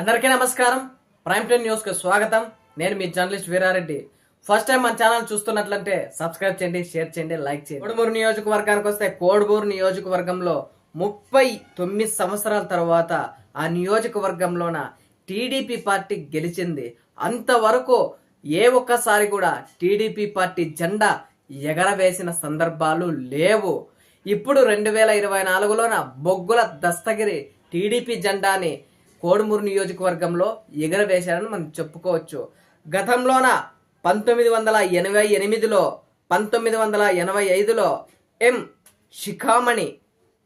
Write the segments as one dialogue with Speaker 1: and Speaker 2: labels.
Speaker 1: అందరికీ నమస్కారం. Prime time న్యూస్కు స్వాగతం. నేను మీ జర్నలిస్ట్ వీరారెడ్డి. ఫస్ట్ టైం మన ఛానల్ చూస్తున్నట్లంటే సబ్స్క్రైబ్ చేయండి షేర్ చేయండి లైక్ చేయండి. కోడుమూరు నియోజకవర్గానికి వస్తే కోడుమూరు నియోజకవర్గంలో ముప్పై తొమ్మిది సంవత్సరాల తర్వాత ఆ నియోజకవర్గంలోన టీడీపీ పార్టీ గెలిచింది. అంతవరకు ఏ ఒక్కసారి కూడా టీడీపీ పార్టీ జెండా ఎగరవేసిన సందర్భాలు లేవు. ఇప్పుడు రెండు వేల ఇరవై నాలుగులోన బొగ్గుల దస్తగిరి టీడీపీ జెండాని కోడుమూరు నియోజకవర్గంలో ఎగరవేశారని మనం చెప్పుకోవచ్చు. గతంలోన పంతొమ్మిది వందల ఎనభై ఎనిమిదిలో పంతొమ్మిది వందల ఎనభై ఐదులో ఎం. శిఖామణి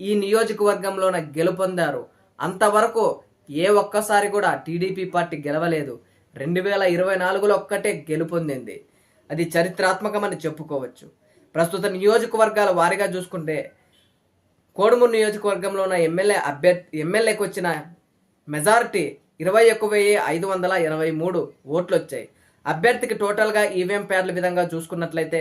Speaker 1: ఈ నియోజకవర్గంలోన గెలుపొందారు. అంతవరకు ఏ ఒక్కసారి కూడా టీడీపీ పార్టీ గెలవలేదు. రెండు వేల ఇరవై నాలుగులో ఒక్కటే గెలుపొందింది. అది చరిత్రాత్మకమని చెప్పుకోవచ్చు. ప్రస్తుత నియోజకవర్గాల వారీగా చూసుకుంటే కోడుమూరు నియోజకవర్గంలో ఉన్న ఎమ్మెల్యే అభ్యర్థి ఎమ్మెల్యేకి వచ్చిన మెజారిటీ ఇరవై ఒక్క వెయ్యి ఐదు వందల ఎనభై మూడు ఓట్లు వచ్చాయి అభ్యర్థికి టోటల్గా ఈవీఎం ప్యాడ్ల విధంగా చూసుకున్నట్లయితే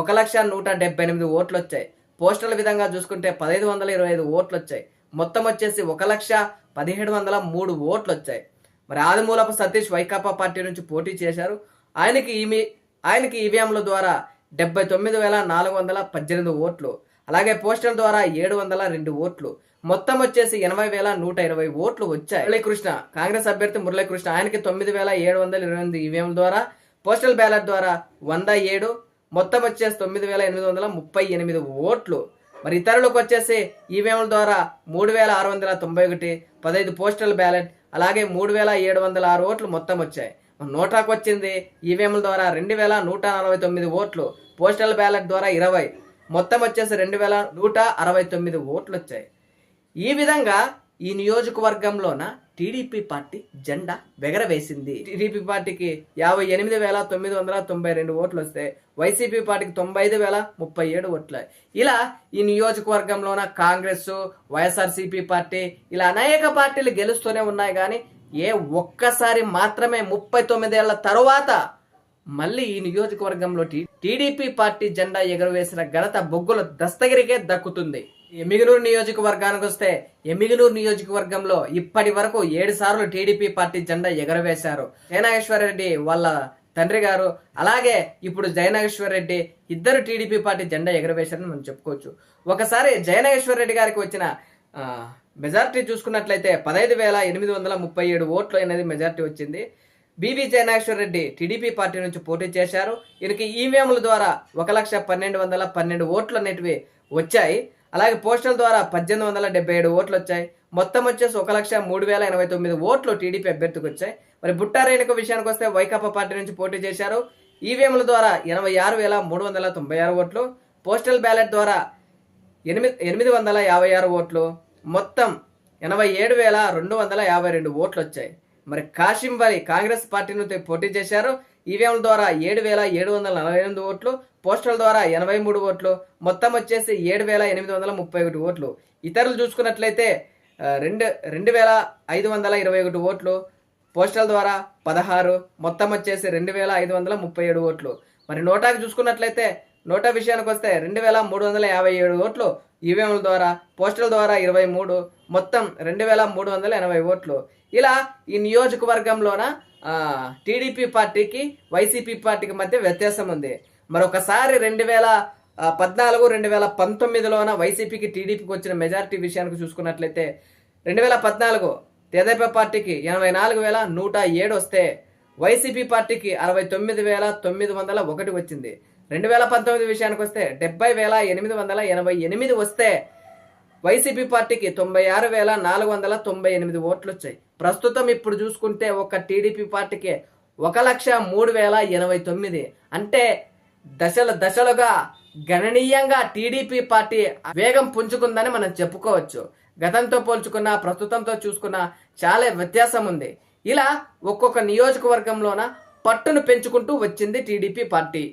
Speaker 1: ఒక లక్ష నూట డెబ్బై ఎనిమిది ఓట్లు వచ్చాయి పోస్టల్ విధంగా చూసుకుంటే పదహైదు వందల ఇరవై ఐదు ఓట్లు వచ్చాయి మొత్తం వచ్చేసి ఒక లక్ష పదిహేడు వందల మూడు ఓట్లు వచ్చాయి మరి ఆదిమూలపు సతీష్ వైకాపా పార్టీ నుంచి పోటీ చేశారు. ఆయనకి ఈమె ఆయనకి ఈవీఎంల ద్వారా డెబ్బై తొమ్మిది వేల నాలుగు వందల పద్దెనిమిది ఓట్లు. అలాగే పోస్టల్ ద్వారా ఏడు వందల రెండు ఓట్లు. మొత్తం వచ్చేసి ఎనభై వేల నూట ఇరవై ఓట్లు వచ్చాయి. మురళీకృష్ణ కాంగ్రెస్ అభ్యర్థి మురళీకృష్ణ ఆయనకి తొమ్మిది వేల ఏడు వందల ఇరవై ఎనిమిది ఈవీఎంల ద్వారా పోస్టల్ బ్యాలెట్ ద్వారా వంద ఏడు మొత్తం వచ్చేసి తొమ్మిది వేల ఎనిమిది వందల ముప్పై ఎనిమిది ఓట్లు. మరి ఇతరులకు వచ్చేసి ఈవీఎంల ద్వారా మూడు వేల ఆరు వందల తొంభై ఒకటి పదహైదు పోస్టల్ బ్యాలెట్ అలాగే మూడు వేల ఏడు వందల ఆరు ఓట్లు మొత్తం వచ్చాయి. నోటాకు వచ్చింది ఈవీఎంల ద్వారా రెండు వేల నూట నలభై తొమ్మిది ఓట్లు పోస్టల్ బ్యాలెట్ ద్వారా ఇరవై. మొత్తం వచ్చేసి రెండు వేల నూట అరవై తొమ్మిది ఓట్లు వచ్చాయి. ఈ విధంగా ఈ నియోజకవర్గంలోన టీడీపీ పార్టీ జెండా బెగరవేసింది టీడీపీ పార్టీకి యాభై ఎనిమిది వేల తొమ్మిది వందల తొంభై రెండు ఓట్లు వస్తే వైసీపీ పార్టీకి తొంభై ఐదు వేల ముప్పై ఏడు ఓట్లు. ఇలా ఈ నియోజకవర్గంలోన కాంగ్రెస్ వైఎస్ఆర్సీపీ పార్టీ ఇలా అనేక పార్టీలు గెలుస్తూనే ఉన్నాయి కానీ ఏ ఒక్కసారి మాత్రమే ముప్పై తొమ్మిదేళ్ళ తరువాత మళ్ళీ ఈ నియోజకవర్గంలో టీ- టీడీపీ పార్టీ జెండా ఎగురవేసిన ఘనత బొగ్గుల దస్తగిరికే దక్కుతుంది. ఎమిగనూరు నియోజకవర్గానికి వస్తే ఎమిగనూరు నియోజకవర్గంలో ఇప్పటి వరకు ఏడు సార్లు టీడీపీ పార్టీ జెండా ఎగరవేశారు. జయనాగేశ్వరరెడ్డి వాళ్ళ తండ్రి గారు అలాగే ఇప్పుడు జయనాగేశ్వరరెడ్డి ఇద్దరు టీడీపీ పార్టీ జెండా ఎగరవేశారని మనం చెప్పుకోవచ్చు. ఒకసారి జయనాగేశ్వరరెడ్డి గారికి వచ్చిన మెజార్టీ చూసుకున్నట్లయితే పదహైదు వేల ఎనిమిది వందల ముప్పై ఏడు ఓట్లు అనేది మెజారిటీ వచ్చింది. BB Jayanageswara Reddy TDP party నుంచి పోటీ చేశారు. ఈయనకి ఈవీఎంల ద్వారా ఒక లక్ష పన్నెండు వందల పన్నెండు ఓట్లు అనేటివి వచ్చాయి. అలాగే పోస్టల్ ద్వారా పద్దెనిమిది వందల డెబ్బై ఏడు ఓట్లు వచ్చాయి. మొత్తం వచ్చేసి ఒక లక్ష మూడు వేల ఎనభై తొమ్మిది ఓట్లు టీడీపీ అభ్యర్థికి వచ్చాయి. మరి బుట్టారేణుక విషయానికి వస్తే వైకాపా పార్టీ నుంచి పోటీ చేశారు. ఈవీఎంల ద్వారా ఎనభై ఆరు వేల మూడు వందల తొంభై ఆరు ఓట్లు. పోస్టల్ బ్యాలెట్ ద్వారా ఎనిమిది ఎనిమిది వందల యాభై ఆరు ఓట్లు. మొత్తం ఎనభై ఏడు వేల రెండు వందల యాభై రెండు ఓట్లు వచ్చాయి. మరి కాశిం వలి కాంగ్రెస్ పార్టీ నుంచి పోటీ చేశారు. ఈవీఎంల ద్వారా ఏడు వేల ఏడు వందల నలభై ఎనిమిది ఓట్లు పోస్టల్ ద్వారా ఎనభై మూడు ఓట్లు మొత్తం వచ్చేసి ఏడు వేల ఎనిమిది వందల ముప్పై ఒకటి ఓట్లు. ఇతరులు చూసుకున్నట్లయితే రెండు రెండు వేల ఐదు వందల ఇరవై ఒకటి ఓట్లు పోస్టల్ ద్వారా పదహారు మొత్తం వచ్చేసి రెండు వేల ఐదు వందల ముప్పై ఏడు ఓట్లు. మరి నోటాకి చూసుకున్నట్లయితే నోటా విషయానికి వస్తే రెండు వేల మూడు వందల యాభై ఏడు ఓట్లు ఈవీఎంల ద్వారా పోస్టల్ ద్వారా ఇరవై మూడు మొత్తం రెండు వేల మూడు వందల ఎనభై ఓట్లు. ఇలా ఈ నియోజకవర్గంలోన టీడీపీ పార్టీకి వైసీపీ పార్టీకి మధ్య వ్యత్యాసం ఉంది. మరొకసారి రెండు వేల పద్నాలుగు రెండు వేల పంతొమ్మిదిలోన వైసీపీకి టీడీపీకి వచ్చిన మెజారిటీ విషయానికి చూసుకున్నట్లయితే రెండు వేల పద్నాలుగు తెదేపా పార్టీకి ఎనభై నాలుగు వేల నూట ఏడు వస్తే వైసీపీ పార్టీకి అరవై తొమ్మిది వేల తొమ్మిది వందల ఒకటి వచ్చింది. రెండు వేల పంతొమ్మిది విషయానికి వస్తే డెబ్బై వేల ఎనిమిది వందల ఎనభై ఎనిమిది వస్తే వైసీపీ పార్టీకి తొంభై ఆరు వేల నాలుగు వందల తొంభై ఎనిమిది ఓట్లు వచ్చాయి ప్రస్తుతం ఇప్పుడు చూసుకుంటే ఒక టీడీపీ పార్టీకి ఒక లక్ష మూడు వేల ఎనభై తొమ్మిది. అంటే దశల దశలుగా గణనీయంగా టీడీపీ పార్టీ వేగం పుంజుకుందని మనం చెప్పుకోవచ్చు. గతంతో పోల్చుకున్న ప్రస్తుతంతో చూసుకున్న చాలా వ్యత్యాసం ఉంది. ఇలా ఒక్కొక్క నియోజకవర్గంలోన పట్టును పెంచుకుంటూ వచ్చింది టీడీపీ పార్టీ.